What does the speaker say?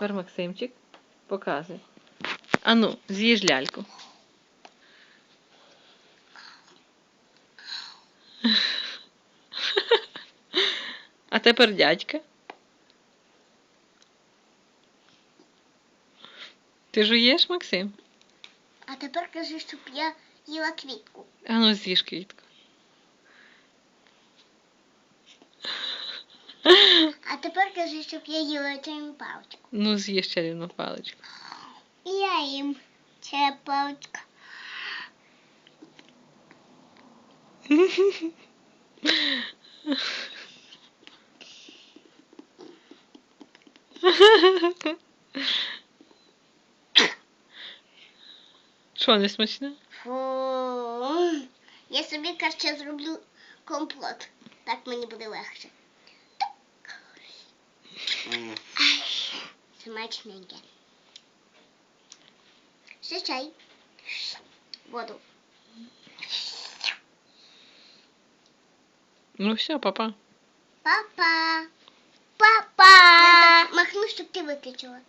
тепер Максимчик. Показуй. Ану, з'їж ляльку. А тепер дядька. Ти жуєш, Максим? А тепер кажи, щоб я їла квітку. Ану, з'їж квітку. тепер кажи, щоб я їла чайну паличку. Ну, з'їж чарівну паличку. І я їм чайна паличка. Що, не смачне? Фу. Я собі краще зроблю комплот. Так мені буде легше. Ай, смачненьке. Ще чай. Воду. Ну все, папа. Папа. Папа. Махну, щоб ти виключила.